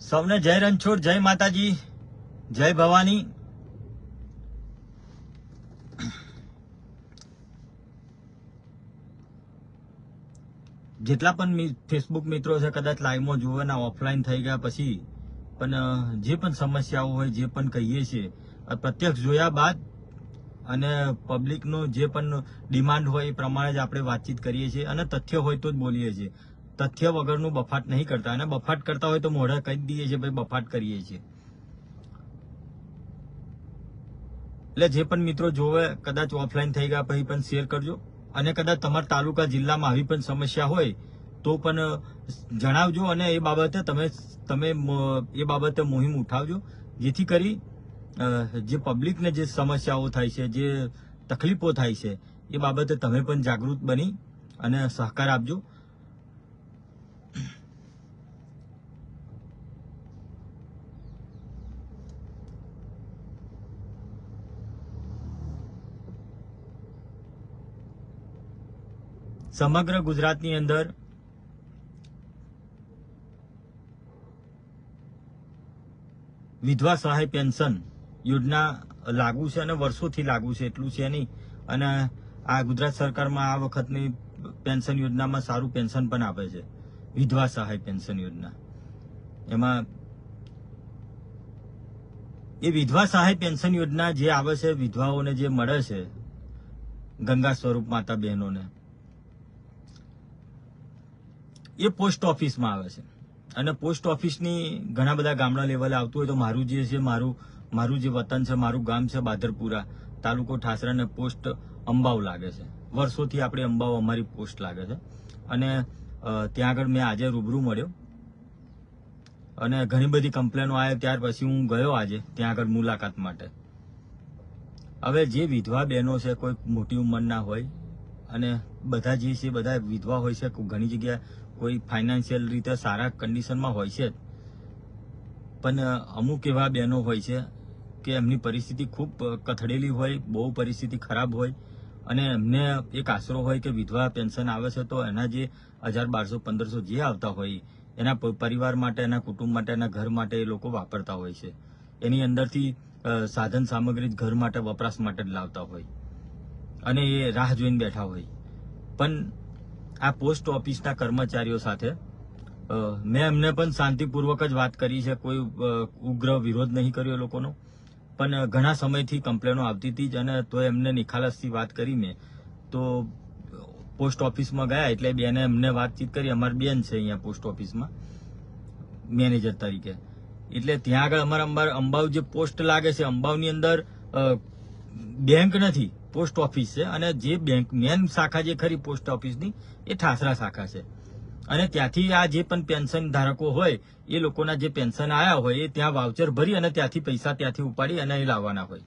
સૌને જય રણછોડ, જય માતાજી, જય ભવાની. જેટલા પણ ફેસબુક મિત્રો છે, કદાચ લાઈવમાં ના ઓફલાઈન થઈ ગયા પછી, પણ જે પણ સમસ્યાઓ હોય, જે પણ કહીએ છીએ પ્રત્યક્ષ જોયા બાદ અને પબ્લિકનો જે પણ ડિમાન્ડ હોય, એ પ્રમાણે જ આપણે વાતચીત કરીએ છીએ અને તથ્ય હોય તો જ બોલીએ છીએ. તથ્ય વગરનું બફાટ નહીં કરતા. અને બફાટ કરતા હોય તો મોઢા કહી દઈએ છીએ ભાઈ? બફાટ કરીએ છીએ. એટલે જે પણ મિત્રો જોવે, કદાચ ઓફલાઈન થઈ ગયા પછી પણ શેર કરજો. અને કદાચ તમારા તાલુકા જિલ્લામાં આવી પણ સમસ્યા હોય, તો પણ જણાવજો અને એ બાબતે તમે તમે એ બાબતે મુહિમ ઉઠાવજો. જેથી કરી જે પબ્લિકને જે સમસ્યાઓ થાય છે, જે તકલીફો થાય છે, એ બાબતે તમે પણ જાગૃત બની અને સહકાર આપજો. સમગ્ર ગુજરાતની અંદર વિધવા સહાય પેન્શન યોજના લાગુ છે અને વર્ષોથી લાગુ છે, એટલું છે નહીં. અને આ ગુજરાત સરકારમાં આ વખતની પેન્શન યોજનામાં સારું પેન્શન પણ આપે છે. વિધવા સહાય પેન્શન યોજના. એમાં એ વિધવા સહાય પેન્શન યોજના જે આવે છે, વિધવાઓને જે મળે છે, ગંગા સ્વરૂપ માતા બહેનોને એ પોસ્ટ ઓફિસમાં આવે છે. અને પોસ્ટ ઓફિસની ઘણા બધા ગામડા લેવલે આવતું હોય તો મારું જે છે, મારું મારું જે વતન છે, મારું ગામ છે બાદરપુરા, તાલુકો ઠાસરાને પોસ્ટ અંબાવ લાગે છે. વર્ષોથી આપણે અંબાવ અમારી પોસ્ટ લાગે છે. અને ત્યાં આગળ મેં આજે રૂબરૂ મળ્યો. અને ઘણી બધી કમ્પ્લેનો આવે ત્યાર પછી હું ગયો આજે ત્યાં આગળ મુલાકાત માટે. હવે જે વિધવા બહેનો છે, કોઈ મોટી ઉંમરના હોય અને બધા જે છે, બધા વિધવા હોય છે, ઘણી જગ્યાએ કોઈ ફાઇનાન્શિયલ રીતે સારા કન્ડિશનમાં હોય છે. પણ અમુક એવા બહેનો હોય છે કે એમની પરિસ્થિતિ ખૂબ કથળેલી હોય, બહુ પરિસ્થિતિ ખરાબ હોય અને એમને એક આશરો હોય કે વિધવા પેન્શન આવે છે તો એના જે હજાર બારસો, પંદરસો જે આવતા હોય, એના પરિવાર માટે, એના કુટુંબ માટે, એના ઘર માટે એ લોકો વાપરતા હોય છે એની અંદરથી સાધન સામગ્રી ઘર માટે, વપરાશ માટે જ લાવતા હોય અને એ રાહ જોઈને બેઠા હોય પણ આ પોસ્ટ ઓફિસના કર્મચારીઓ સાથે. મેં એમને પણ શાંતિપૂર્વક જ વાત કરી છે. કોઈ ઉગ્ર વિરોધ નહીં કર્યો લોકોનો. પણ ઘણા સમયથી કમ્પ્લેનો આવતી હતી જ અને તો એમને નિખાલસથી વાત કરી મેં. તો, પોસ્ટ ઓફિસમાં ગયા એટલે બેને એમને વાતચીત કરી. અમારી બેન છે અહીંયા પોસ્ટ ઓફિસમાં, મેનેજર તરીકે. એટલે ત્યાં આગળ અમારા અંબાવ જે પોસ્ટ લાગે છે, અંબાવની અંદર બેંક નથી, પોસ્ટ ઓફિસ છે અને જે બેંક, મેન શાખા જે ખરી પોસ્ટ ઓફિસની, એ ઠાસરા શાખા છે. અને ત્યાંથી આ જે પણ પેન્શન ધારકો હોય, એ લોકોના જે પેન્શન આવ્યા હોય, એ ત્યાં વાઉચર ભરી અને ત્યાંથી પૈસા ત્યાંથી ઉપાડી અને એ લાવવાના હોય.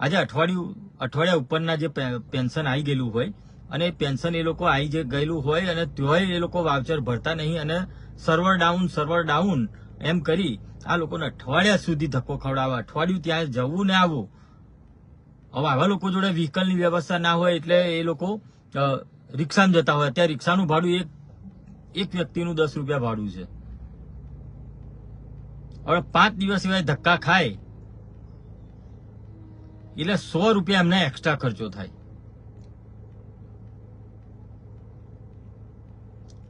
આજે અઠવાડિયું, અઠવાડિયા ઉપરના જે પેન્શન આવી ગયેલું હોય, અને પેન્શન એ લોકો આવી જે ગયેલું હોય અને તોય એ લોકો વાઉચર ભરતા નહીં અને સર્વર ડાઉન સર્વર ડાઉન એમ કરી આ લોકોને અઠવાડિયા સુધી ધક્કો ખવડાવવા. અઠવાડિયું ત્યાં જવું ને આવવું હવે આવા લોકો જોડે વ્હીકલની વ્યવસ્થા ના હોય એટલે એ લોકો રિક્ષામાં જતા હોય. અત્યારે રિક્ષાનું ભાડું એક એક વ્યક્તિનું દસ રૂપિયા ભાડું છે. હવે પાંચ દિવસ સિવાય ધક્કા ખાય, એટલે સો રૂપિયા એમને એક્સ્ટ્રા ખર્ચો થાય.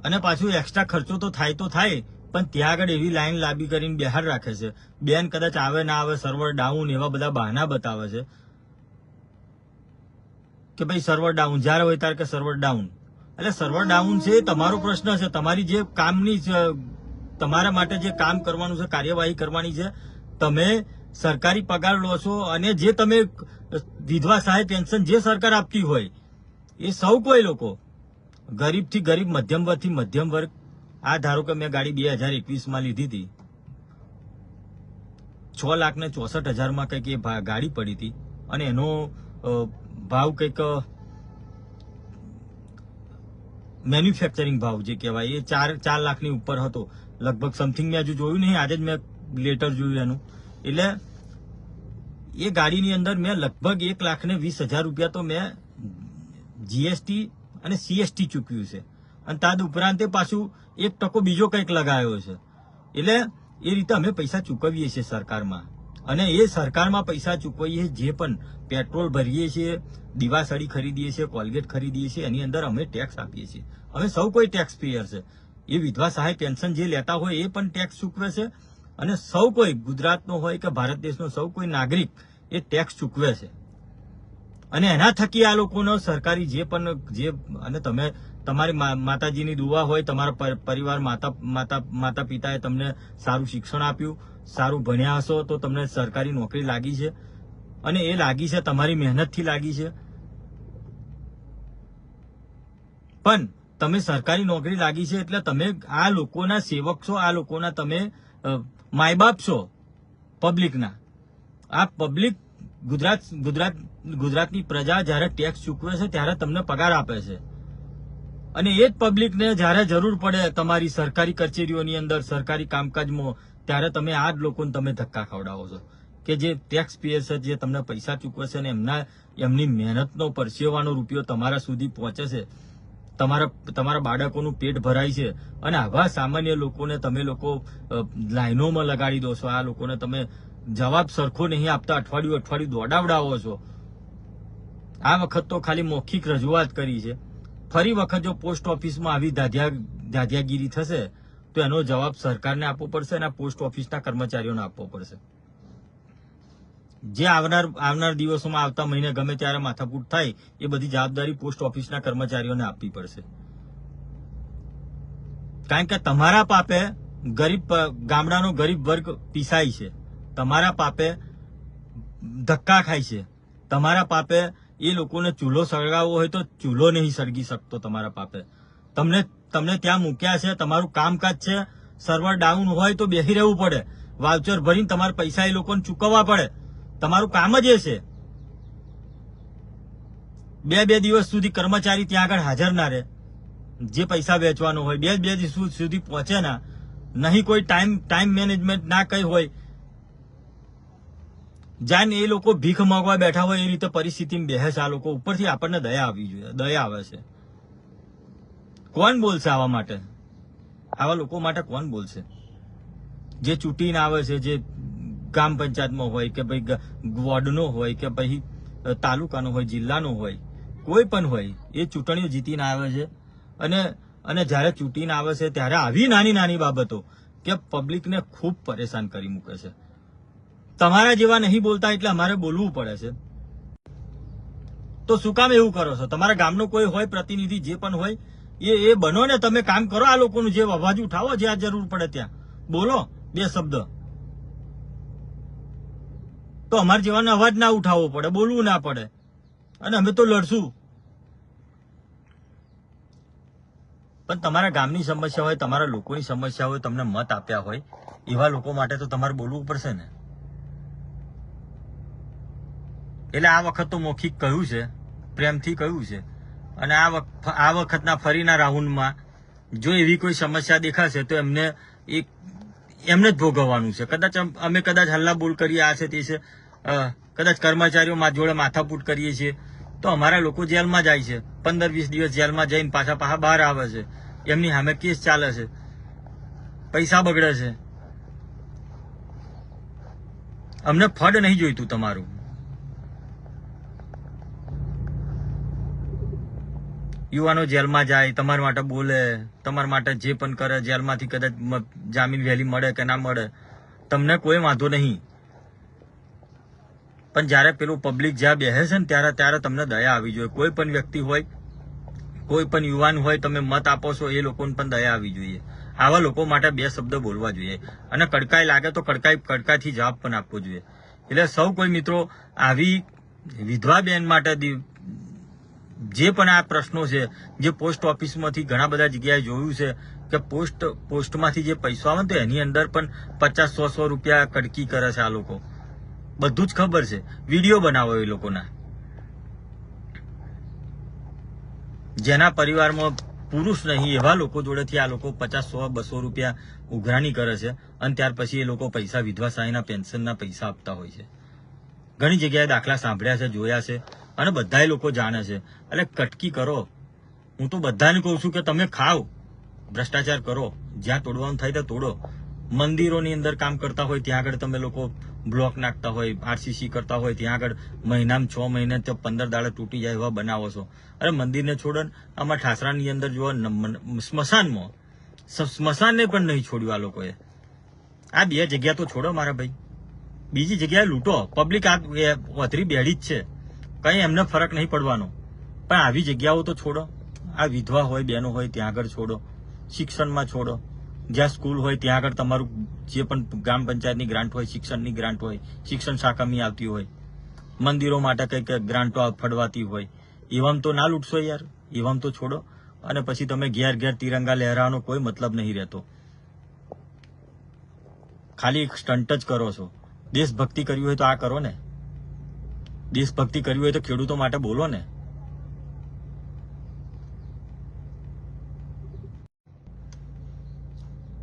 અને પાછું એક્સ્ટ્રા ખર્ચો તો થાય તો થાય, પણ ત્યાં આગળ એવી લાઈન લાંબી કરીને બહાર રાખે છે. બેન કદાચ આવે, ના આવે સર્વર ડાઉન એવા બધા બહાના બતાવે છે. કે ભાઈ સર્વર ડાઉન જ્યારે હોય ત્યારે કે સર્વર ડાઉન એટલે સર્વર ડાઉન છે, તમારો પ્રશ્ન છે. તમારી જે કામની તમારા માટે જે કામ કરવાનું છે, કાર્યવાહી કરવાની છે, તમે સરકારી પગાર લો છો અને જે તમે વિધવા સહાય પેન્શન જે સરકાર આપતી હોય, એ સૌ કોઈ લોકો, ગરીબથી ગરીબ મધ્યમ વર્ગથી મધ્યમ વર્ગ આ ધારો કે મેં ગાડી બે હજાર એકવીસમાં લીધી હતી, છ લાખ ને ચોસઠ હજારમાં કંઈક એ ગાડી પડી હતી અને એનો ભાવ કંઈક મેન્યુફેક્ચરિંગ ભાવ જે કહેવાય, એ ચાર ચાર લાખની ઉપર હતો. લગભગ સમથિંગ મેં હજુ જોયું નહીં, આજે જ મેં લેટર જોયું એનું. એટલે એ ગાડીની અંદર મેં લગભગ એક લાખ ને વીસ હજાર રૂપિયા તો મેં જીએસટી અને સીએસટી ચૂક્યું છે. અને તાદ ઉપરાંત પાછું એક ટકો બીજો કંઈક લગાવ્યો છે. એટલે એ રીતે અમે પૈસા ચૂકવીએ છીએ સરકારમાં. અને એ સરકારમાં પૈસા ચૂકવીએ જે પણ પેટ્રોલ ભરીએ છીએ દિવાસળી ખરીદીએ છીએ, કોલગેટ ખરીદીએ છીએ, એની અંદર અમે ટેક્સ આપીએ છીએ. અમે સૌ કોઈ ટેક્સ પેયર છે. એ વિધવા સહાય પેન્શન જે લેતા હોય એ પણ ટેક્સ ચૂકવે છે અને સૌ કોઈ ગુજરાતનો હોય કે ભારત દેશનો સૌ કોઈ નાગરિક એ ટેક્સ ચૂકવે છે. અને એના થકી આ લોકોનો સરકારી જે પણ જે અને તમે તમારી માતાજીની દુવા હોય, તમારા પર- પરિવાર માતા માતા માતા પિતાએ તમને સારું શિક્ષણ આપ્યું સારું ભણ્યા હશો તો તમને સરકારી નોકરી લાગી છે. અને એ લાગી છે, તમારી મહેનતથી લાગી છે. પણ તમે સરકારી નોકરી લાગી છે એટલે તમે આ લોકોના સેવક છો, આ લોકોના તમે માયબાપ છો પબ્લિકના. આ પબ્લિક ગુજરાત ગુજરાત, ગુજરાતની પ્રજા જ્યારે ટેક્સ ચૂકવે છે ત્યારે તમને પગાર આપે છે. અને એ જ પબ્લિકને જ્યારે જરૂર પડે તમારી સરકારી કચેરીઓની અંદર, સરકારી કામકાજમાં ત્યારે તમે આ જ લોકોને તમે ધક્કા ખવડાવો છો. કે જે ટેક્સ પેયર જે તમને પૈસા ચૂકવે છે અને એમના, એમની મહેનતનો પરસેવાનો રૂપિયો તમારા સુધી પહોંચે છે. તમારા તમારા બાળકોનું પેટ ભરાય છે. અને આવા સામાન્ય લોકોને તમે લોકો લાઇનોમાં લગાડી દો છો. આ લોકોને તમે જવાબ સરખો નહીં આપતા, અઠવાડિયું અઠવાડિયું દોડાવડાવો છો. આ વખત તો ખાલી મૌખિક રજૂઆત કરી છે. ફરી વખત જો પોસ્ટ ઓફિસમાં આવી દાધ્યા, દાધ્યાગીરી થશે તો એનો જવાબ સરકારને આપવો પડશે અને પોસ્ટ ઓફિસના કર્મચારીઓને આપવો પડશે. જે આવનાર આવનાર દિવસોમાં આવતા મહિને ગમે ત્યારે માથાકૂટ થાય, એ બધી જવાબદારી પોસ્ટ ઓફિસના કર્મચારીઓને આપવી પડશે. કારણ કે તમારા પાપે ગરીબ, ગામડાનો ગરીબ વર્ગ પીસાય છે. તમારા પાપે ધક્કા ખાય છે. તમારા પાપે એ લોકોને ચૂલો સળગાવવો હોય તો ચૂલો નહીં સળગી શકતો તમારા પાપે. તમને તમને ત્યાં મૂક્યા છે, તમારું કામકાજ છે સર્વર ડાઉન હોય તો બેસી રહેવું પડે. વાઉચર ભરીને તમારે પૈસા એ લોકોને ચૂકવવા પડે. તમારું કામ જ એ છે. બે બે દિવસ સુધી કર્મચારી ત્યાં આગળ હાજર ના રહે. જે પૈસા વેચવાનો હોય, બે બે દિવસ સુધી પહોંચે ના. નહીં કોઈ ટાઈમ ટાઈમ મેનેજમેન્ટ ના કઈ હોય. જાન એ લોકો ભીખ માંગવા બેઠા હોય એ રીતે પરિસ્થિતિમાં બેહે છે. આ લોકો ઉપરથી આપણને દયા આવવી જોઈએ, દયા આવે છે. કોણ બોલશે આવા માટે? આવા લોકો માટે કોણ બોલશે? જે ચૂંટીને આવે છે, જે ગ્રામ પંચાયતમાં હોય કે ભાઈ વોર્ડનો હોય કે પછી તાલુકાનો હોય, જિલ્લાનો હોય, કોઈ પણ હોય, એ ચૂંટણીઓ જીતીને આવે છે. અને અને જ્યારે ચૂંટીને આવે છે, ત્યારે આવી નાની નાની બાબતો કે પબ્લિકને ખૂબ પરેશાન કરી મૂકે છે. તમારા જેવા નહીં બોલતા એટલે અમારે બોલવું પડે છે. તો શું કામ એવું કરો છો? તમારા ગામનો કોઈ હોય, પ્રતિનિધિ જે પણ હોય એ એ બનો ને તમે કામ કરો, આ લોકોનું જે અવાજ ઉઠાવો જ્યાં જરૂર પડે ત્યાં. બોલો, બે શબ્દ. તો અમારે જેવાનો અવાજ ના ઉઠાવવો પડે, બોલવું ના પડે. અને અમે તો લડશું. પણ તમારા ગામની સમસ્યા હોય, તમારા લોકોની સમસ્યા હોય, તમને મત આપ્યા હોય, એવા લોકો માટે તો તમારે બોલવું પડશે ને. એટલે આ વખત તો મૌખિક કહ્યું છે, પ્રેમથી કહ્યું છે. અને આ આ વખતના ફરીના રાઉન્ડમાં જો એવી કોઈ સમસ્યા દેખાશે તો એમને એક, એમને જ ભોગવવાનું છે. કદાચ અમે કદાચ હલ્લા બોલ કરીએ, આ છે, તે છે કદાચ કર્મચારીઓ જોડે માથાપૂટ કરીએ છીએ, તો અમારા લોકો જેલમાં જાય છે. પંદર વીસ દિવસ જેલમાં જઈને પાછા પાછા બહાર આવે છે. એમની સામે કેસ ચાલે છે. પૈસા બગડે છે. અમને ફડ નહીં જોઈતું તમારું. યુવાનો જેલમાં જાય, તમારા માટે બોલે, તમારા માટે જે પણ કરે, જેલમાંથી કદાચ જામીન વહેલી મળે કે ના મળે, તમને કોઈ વાંધો નહીં. પણ જ્યારે પેલું પબ્લિક જ્યાં બેસે છે ને ત્યારે ત્યારે તમને દયા આવી જોઈએ. કોઈ પણ વ્યક્તિ હોય, કોઈ પણ યુવાન હોય, તમે મત આપો છો, એ લોકોને પણ દયા આવી જોઈએ. આવા લોકો માટે બે શબ્દ બોલવા જોઈએ. અને કડકાઈ લાગે તો કડકાઈ, કડકાઈથી જવાબ પણ આપવો જોઈએ. એટલે સૌ કોઈ મિત્રો, આવી વિધવા બેન માટે જે પણ આ પ્રશ્નો છે, જે પોસ્ટ ઓફિસમાંથી ઘણા બધા જગ્યાએ જોયું છે કે પોસ્ટ, પોસ્ટમાંથી જે પૈસા આવે તો એની અંદર પણ પચાસ, સો સો રૂપિયા કડકી કરે છે આ લોકો. બધું જ ખબર છે. વીડિયો બનાવો એ લોકોના. જેના પરિવારમાં પુરુષ નહીં, એવા લોકો જોડેથી આ લોકો પચાસ, સો, બસો રૂપિયા ઉઘરાણી કરે છે અને ત્યાર પછી એ લોકો પૈસા વિધવા સહાયના પેન્શનના પૈસા આપતા હોય છે. ઘણી જગ્યાએ દાખલા સાંભળ્યા છે, જોયા છે. અને બધાય લોકો જાણે છે. એટલે કટકી કરો. હું તો બધાને કહું છું કે તમે ખાઓ. ભ્રષ્ટાચાર કરો. જ્યાં તોડવાનું થાય ત્યાં તોડો. મંદિરોની અંદર કામ કરતા હોય ત્યાં આગળ તમે લોકો બ્લોક નાખતા હોય, આરસીસી કરતા હોય ત્યાં આગળ મહિનામાં છ મહિને તો પંદર દાડા તૂટી જાય એવા બનાવો છો. અરે મંદિરને છોડો આમાં ઠાસરાની અંદર જો સ્મશાનમાં. સ્મશાનને પણ નહીં છોડ્યું આ લોકોએ. આ બે જગ્યા તો છોડો મારા ભાઈ. બીજી જગ્યાએ લૂંટો. પબ્લિક આ વધરી બેડી જ છે. કઈ એમને ફરક નહીં પડવાનો. પણ આવી જગ્યાઓ તો છોડો. આ વિધવા હોય, બહેનો હોય, ત્યાં આગળ છોડો. શિક્ષણમાં છોડો. જ્યાં સ્કૂલ હોય, ત્યાં આગળ તમારું જે પણ ગ્રામ પંચાયતની ગ્રાન્ટ હોય, શિક્ષણની ગ્રાન્ટ હોય, શિક્ષણ શાખાની આવતી હોય. મંદિરો માટે કંઈક ગ્રાન્ટો ફળવાતી હોય. એવામ તો ના લૂંટશો યાર. એવામ તો છોડો. અને પછી તમે ઘેર ઘેર તિરંગા લહેરાવાનો કોઈ મતલબ નહીં રહેતો. ખાલી એક સ્ટન્ટ જ કરો છો. દેશભક્તિ કરવી હોય તો આ કરો ને. દેશભક્તિ કરવી હોય તો ખેડૂતો માટે બોલો ને.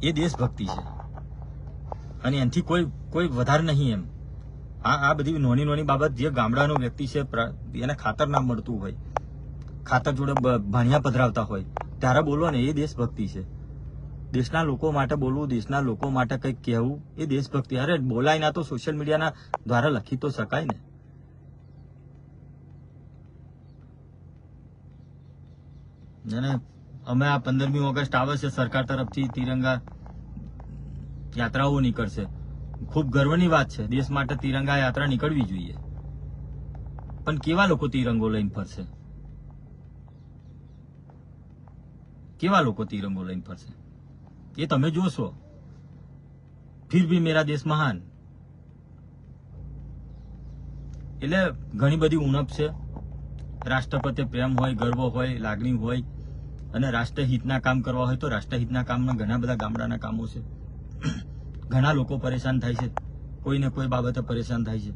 એ દેશભક્તિ છે. અને એનાથી કોઈ કોઈ વધારે નહીં એમ. આ આ બધી નોની નોની બાબત જે ગામડાનો વ્યક્તિ છે એને ખાતર ના મળતું હોય, ખાતર જોડે ભણિયા પધરાવતા હોય, ત્યારે બોલો ને, એ દેશભક્તિ છે. દેશના લોકો માટે બોલવું, દેશના લોકો માટે કંઈક કહેવું, એ દેશભક્તિ. અરે, બોલાય ના તો સોશિયલ મીડિયાના દ્વારા લખી તો શકાય ને. અને અમે આ પંદરમી ઓગસ્ટ આવે છે સરકાર તરફથી તિરંગા યાત્રાઓ નીકળશે. ખૂબ ગર્વની વાત છે, દેશ માટે તિરંગા યાત્રા નીકળવી જોઈએ. પણ કેવા લોકો તિરંગો લઈને ફરશે? કેવા લોકો તિરંગો લઈને ફરશે? એ તમે જોશો. ફિર ભી મેરા દેશ મહાન. એટલે ઘણી બધી ઉણપ છે. રાષ્ટ્રપતિ પ્રેમ હોય, ગર્વ હોય, લાગણી હોય. અને રાષ્ટ્રહિતના કામ કરવા હોય તો રાષ્ટ્રહિતના કામમાં ઘણા બધા ગામડાના કામો છે. ઘણા લોકો પરેશાન થાય છે. કોઈને કોઈ બાબતે પરેશાન થાય છે.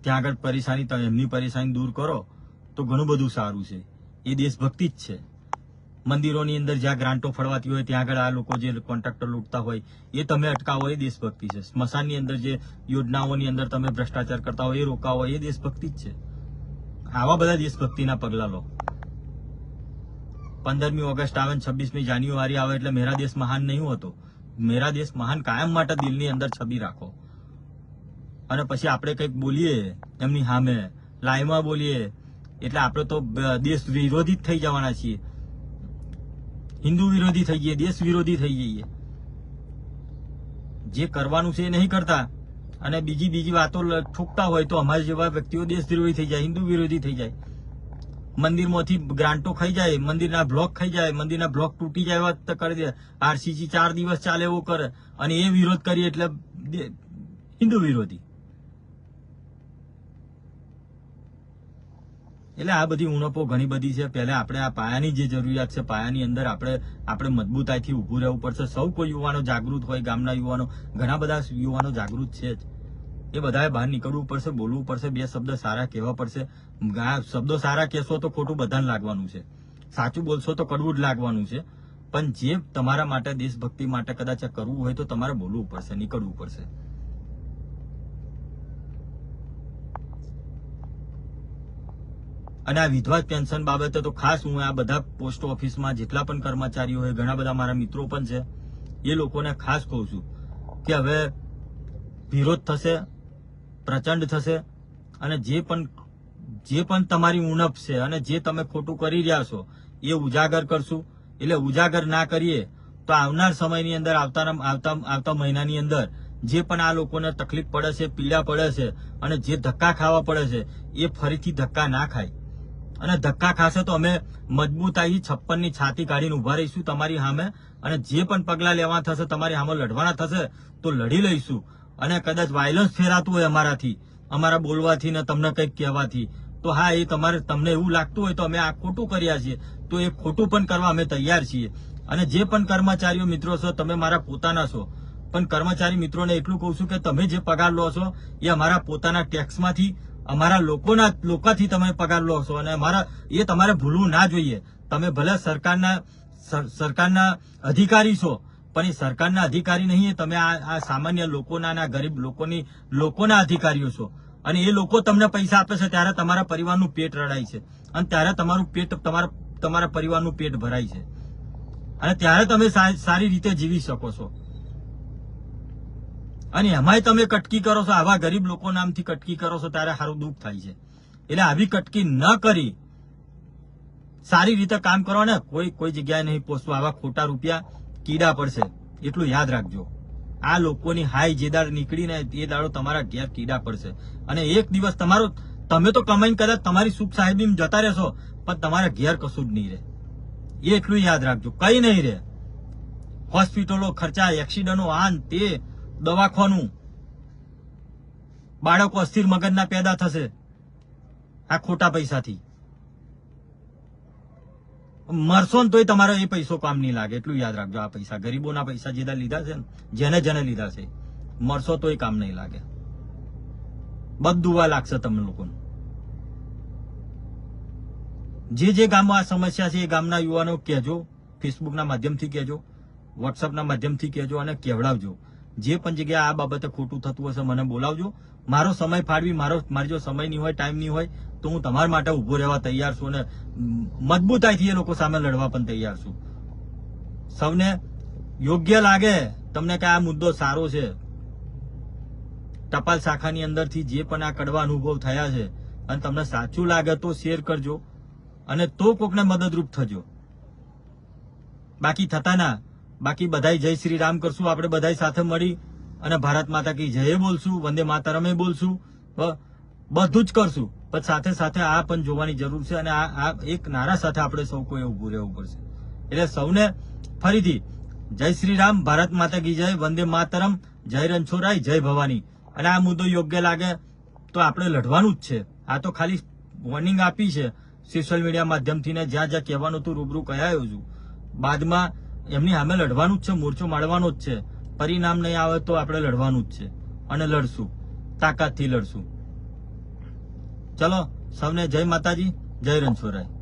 ત્યાં આગળ પરેશાની તમે એમની પરેશાની દૂર કરો તો ઘણું બધું સારું છે. એ દેશભક્તિ જ છે. મંદિરોની અંદર જ્યાં ગ્રાન્ટો ફળવાતી હોય ત્યાં આગળ આ લોકો જે કોન્ટ્રાક્ટર લૂંટતા હોય, એ તમે અટકાવો એ દેશભક્તિ છે. સ્મશાનની અંદર જે યોજનાઓની અંદર તમે ભ્રષ્ટાચાર કરતા હોય, એ રોકાવો, એ દેશભક્તિ જ છે. આવા બધા દેશભક્તિના પગલા લો. પંદરમી ઓગસ્ટ આવે ને છવ્વીસમી જાન્યુઆરી આવે એટલે મેરા દેશ મહાન નહીં હોતો. મેરા દેશ મહાન કાયમ માટે દિલની અંદર છબી રાખો. અને પછી આપણે કંઈક બોલીએ, એમની સામે લાઈમાં બોલીએ, એટલે આપણે તો દેશ વિરોધી જ થઈ જવાના છીએ. હિન્દુ વિરોધી થઈ જઈએ, દેશ વિરોધી થઈ જઈએ. જે કરવાનું છે એ નહીં કરતા. અને બીજી બીજી વાતો ઠોકતા હોય તો અમારા જેવા વ્યક્તિઓ દેશ વિરોધી થઈ જાય, હિન્દુ વિરોધી થઈ જાય. મંદિરમાંથી ગ્રાન્ટો ખાઈ જાય, મંદિરના બ્લોક ખાઈ જાય, મંદિરના બ્લોક તૂટી જાય એવા કરી દે. આરસીસી ચાર દિવસ ચાલે એવો કરે. અને એ વિરોધ કરીએ એટલે હિન્દુ વિરોધી. એટલે આ બધી ઉણપો ઘણી બધી છે. પહેલા આપણે આ પાયાની જે જરૂરિયાત છે, પાયાની અંદર આપણે આપણે મજબૂતાઈથી ઊભું રહેવું પડશે. સૌ કોઈ યુવાનો જાગૃત હોય, ગામના યુવાનો. ઘણા બધા યુવાનો જાગૃત છે જ. એ બધાએ બહાર નીકળવું પડશે, બોલવું પડશે, બે શબ્દ સારા કહેવા પડશે. શબ્દો સારા કહેશો તો ખોટું બધાને લાગવાનું છે. સાચું બોલશો તો કડવું જ લાગવાનું છે. પણ જે તમારા માટે, દેશભક્તિ માટે કદાચ કરવું હોય તો તમારે બોલવું પડશે, નીકળવું પડશે. અને આ વિધવા પેન્શન બાબતે તો ખાસ હું આ બધા પોસ્ટ ઓફિસમાં જેટલા પણ કર્મચારીઓ હોય, ઘણા બધા મારા મિત્રો પણ છે, એ લોકોને ખાસ કહું છું કે હવે વિરોધ થશે પ્રચંડ થશે અને જે પણ જે પણ તમારી ઉણપ છે અને જે તમે ખોટું કરી રહ્યા છો, એ ઉજાગર કરશું. એટલે ઉજાગર ના કરીએ તો આવનાર સમયની અંદર આવતા આવતા આવતા મહિનાની અંદર જે પણ આ લોકોને તકલીફ પડે છે, પીડા પડે છે અને જે ધક્કા ખાવા પડે છે, એ ફરીથી ધક્કા ના ખાય. અને ધક્કા ખાશે તો અમે મજબૂતાઈ છપ્પનની છાતી કાઢીને ઊભા રહીશું તમારી સામે અને જે પણ પગલાં લેવા થશે, તમારી સામે લડવાના થશે, તો લડી લઈશું. અને કદાચ વાયલન્સ ફેરાતું હોય અમારાથી, અમારા બોલવાથી ને તમને કંઈક કહેવાથી. તો હા, એ તમારે, તમને એવું લાગતું હોય તો અમે આ ખોટું કર્યા છીએ. તો એ ખોટું પણ કરવા અમે તૈયાર છીએ. અને જે પણ કર્મચારીઓ મિત્રો છો, તમે મારા પોતાના છો. પણ કર્મચારી મિત્રોને એટલું કહું છું કે તમે જે પગાર લો છો, એ અમારા પોતાના ટેક્સમાંથી અમારા લોકોના, લોકોથી તમે પગાર લો છો. અને અમારા, એ તમારે ભૂલવું ના જોઈએ. તમે ભલે સરકારના, સર- સરકારના અધિકારી છો પણ એ સરકારના અધિકારી નહીં તમે આ સામાન્ય લોકોના ગરીબ લોકોની લોકોના અધિકારીઓ છો. અને એ લોકો તમને પૈસા આપે છે ત્યારે તમારા પરિવારનું પેટ રડાય છે. અને ત્યારે તમારું પેટ, તમારા તમારા પરિવારનું પેટ ભરાય છે. અને ત્યારે તમે સારી રીતે જીવી શકો છો. અને એમાંય તમે કટકી કરો છો. આવા ગરીબ લોકો નામથી કટકી કરો છો ત્યારે સારું દુઃખ થાય છે. એટલે આવી કટકી ન કરી. સારી રીતે કામ કરો ને કોઈ કોઈ જગ્યાએ નહીં પહોંચવું આવા ખોટા રૂપિયા કીડા પડશે, એટલું યાદ રાખજો. આ લોકોની હાઈ જે દાડ નીકળીને એ દાડો તમારા ઘેર કીડા પડશે. અને એક દિવસ તમારો, તમે તો કમાઈને કદાચ તમારી સુખ સાહેબી જતા રહેશો, પણ તમારા ઘેર કશું જ નહીં રહે. એટલું યાદ રાખજો. કઈ નહીં રહે. હોસ્પિટલો ખર્ચા, એક્સિડન્ટો, આન, તે, દવાખાનું. બાળકો અસ્થિર મગજના પેદા થશે. આ ખોટા પૈસાથી. મરશો ને તોય તમારો એ પૈસો કામ નહીં લાગે. એટલું યાદ રાખજો, આ પૈસા ગરીબોના પૈસા જેના લીધા છે ને, જેને જેને લીધા છે, મરશો તોય કામ નહીં લાગે. બધું વા લાગશે તમને લોકોને. જે જે ગામમાં આ સમસ્યા છે એ ગામના યુવાનો કહેજો, ફેસબુકના માધ્યમથી કહેજો, વોટ્સઅપના માધ્યમથી કહેજો અને કહેવડાવજો જે પણ જગ્યાએ આ બાબતે ખોટું થતું હશે મને બોલાવજો. મારો સમય ફાળવી, મારો, મારી જો સમય નહીં હોય ટાઈમ નહીં હોય તો હું તમારા માટે ઊભો રહેવા તૈયાર છું અને મજબૂતાઈથી એ લોકો સામે લડવા પણ તૈયાર છું. સૌને યોગ્ય લાગે તમને કે આ મુદ્દો સારો છે. ટપાલ શાખાની અંદરથી જે પણ આ કડવા અનુભવ થયા છે અને તમને સાચું લાગે તો શેર કરજો અને તો કોકને મદદરૂપ થજો. બાકી થતા ના. બાકી બધાય જય શ્રી રામ કરશું. આપણે બધાય સાથે મળી અને ભારત માતા કી જય બોલશું. વંદે માતરમે બોલશું. બ- બધું જ કરશું. પણ સાથે સાથે આ પણ જોવાની જરૂર છે અને આ એક નારા સાથે આપણે સૌ કોઈ ઉભું રહેવું પડશે. એટલે સૌને ફરીથી જય શ્રી રામ, ભારત માતા કી જય, વંદે માતરમ, જય રણછોડરાય, જય ભવાની. અને આ મુદ્દો યોગ્ય લાગે તો આપણે લડવાનું જ છે. આ તો ખાલી વોર્નિંગ આપી છે સોશિયલ મીડિયા માધ્યમથી ને જ્યાં જ્યાં કહેવાનું હતું રૂબરૂ કહેવાયું છું બાદમાં એમની સામે લડવાનું જ છે, મોરચો માળવાનો જ છે. પરિણામ નહીં આવે તો આપણે લડવાનું જ છે. અને લડશું. તાકાતથી લડશું. ચલો સૌને જય માતાજી જય રણછોડરાય.